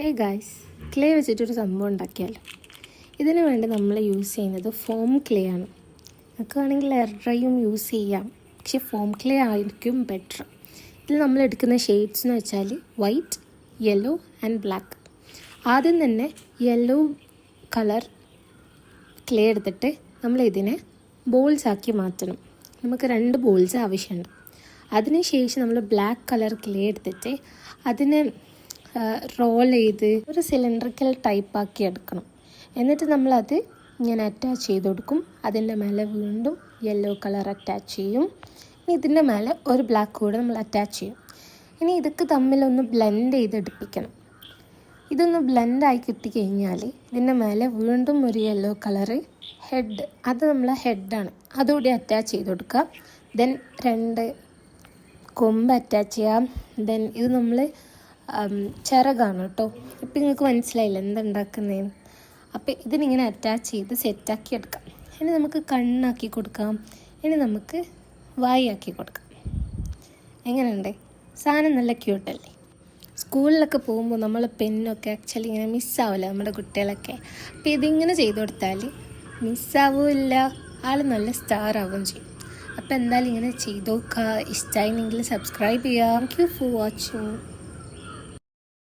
ഏ guys clay വെച്ചിട്ടൊരു സംഭവം ഉണ്ടാക്കിയാലോ? ഇതിനു വേണ്ടി നമ്മൾ യൂസ് ചെയ്യുന്നത് ഫോം ക്ലേ ആണ്. നമുക്ക് വേണമെങ്കിൽ ഡ്രൈയും യൂസ് ചെയ്യാം. പക്ഷെ ഫോം ക്ലേ ആയിരിക്കും ബെറ്റർ ഇതിൽ നമ്മൾ എടുക്കുന്ന ഷെയ്ഡ്സ് എന്ന് വെച്ചാൽ വൈറ്റ് യെല്ലോ ആൻഡ് ബ്ലാക്ക് ആദ്യം തന്നെ യെല്ലോ കളർ ക്ലേ എടുത്തിട്ട് നമ്മൾ ഇതിനെ ബോൾസ് ആക്കി മാറ്റണം. നമുക്ക് രണ്ട് ബോൾസ് ആവശ്യമുണ്ട്. അതിനുശേഷം നമ്മൾ ബ്ലാക്ക് കളർ ക്ലേ എടുത്തിട്ട് അതിനെ റോൾ ചെയ്ത് ഒരു സിലിണ്ടറിക്കൽ ടൈപ്പാക്കി എടുക്കണം. എന്നിട്ട് നമ്മളത് ഇങ്ങനെ അറ്റാച്ച് ചെയ്ത് കൊടുക്കും. അതിന്റെ മേലെ വീണ്ടും യെല്ലോ കളർ അറ്റാച്ച് ചെയ്യും. ഇനി ഇതിന്റെ മേലെ ഒരു ബ്ലാക്ക് കൂടെ നമ്മൾ അറ്റാച്ച് ചെയ്യും. ഇനി ഇതൊക്കെ തമ്മിലൊന്ന് ബ്ലെൻഡ് ചെയ്തെടുപ്പിക്കണം ഇതൊന്ന് ബ്ലെൻഡായി കിട്ടിക്കഴിഞ്ഞാൽ ഇതിന്റെ മേലെ വീണ്ടും ഒരു യെല്ലോ കളറ് ഹെഡ് അത് നമ്മളെ ഹെഡാണ് അതുകൂടി അറ്റാച്ച് ചെയ്ത് കൊടുക്കുക. ദെൻ രണ്ട് കൊമ്പ് അറ്റാച്ച് ചെയ്യാം. ദെൻ ഇത് നമ്മൾ ചിറകാണ് കേട്ടോ. ഇപ്പം നിങ്ങൾക്ക് മനസ്സിലായില്ല എന്തുണ്ടാക്കുന്നതെന്ന് അപ്പോൾ ഇതിനിങ്ങനെ അറ്റാച്ച് ചെയ്ത് സെറ്റാക്കി എടുക്കാം. ഇനി നമുക്ക് കണ്ണാക്കി കൊടുക്കാം. ഇനി നമുക്ക് വായാക്കി കൊടുക്കാം. എങ്ങനെയുണ്ട്? സാധനം നല്ല ക്യൂട്ടല്ലേ സ്കൂളിലൊക്കെ പോകുമ്പോൾ നമ്മൾ പെന്നൊക്കെ ആക്ച്വലി ഇങ്ങനെ മിസ്സാവില്ല നമ്മുടെ കുട്ടികളൊക്കെ? അപ്പോൾ ഇതിങ്ങനെ ചെയ്തു കൊടുത്താൽ മിസ്സാവില്ല ആൾ നല്ല സ്റ്റാർ ആവുകയും ചെയ്യും. അപ്പോൾ എന്തായാലും ഇങ്ങനെ ചെയ്തു നോക്കുക. ഇഷ്ടമായിരുന്നെങ്കിൽ സബ്സ്ക്രൈബ് ചെയ്യാം താങ്ക് യു ഫോർ വാച്ചിങ്